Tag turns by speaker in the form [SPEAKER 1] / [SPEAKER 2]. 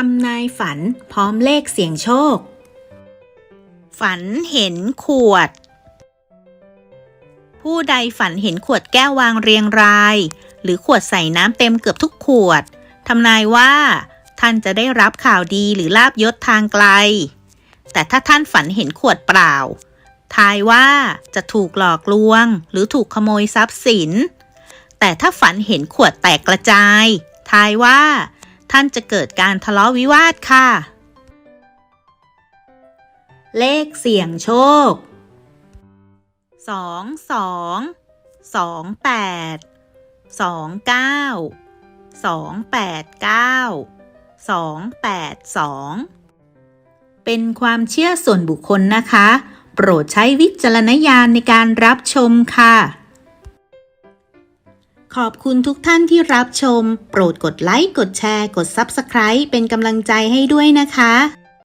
[SPEAKER 1] ทำนายฝันพร้อมเลขเสี่ยงโชค ฝันเห็นขวด ผู้ใดฝันเห็นขวดแก้ววางเรียงราย หรือขวดใส่น้ำเต็มเกือบทุกขวดทำนายว่า ท่านจะได้รับข่าวดีหรือลาบยศทางไกล แต่ถ้าท่านฝันเห็นขวดเปล่า ทายว่าจะถูกหลอกลวง หรือถูกขโมยทรัพย์สิน แต่ถ้าฝันเห็นขวดแตกกระจาย ทายว่า ท่านจะเกิดการทะเลาะวิวาทค่ะ เลขเสี่ยงโชคสองสองสองแปดสองเก้าสองแปดเก้าสองแปดสองเป็นความเชื่อส่วนบุคคลนะคะ โปรดใช้วิจารณญาณในการรับชมค่ะ ขอบคุณทุกท่านที่รับชม โปรดกดไลค์ กดแชร์ กด Subscribe เป็นกำลังใจให้ด้วยนะคะ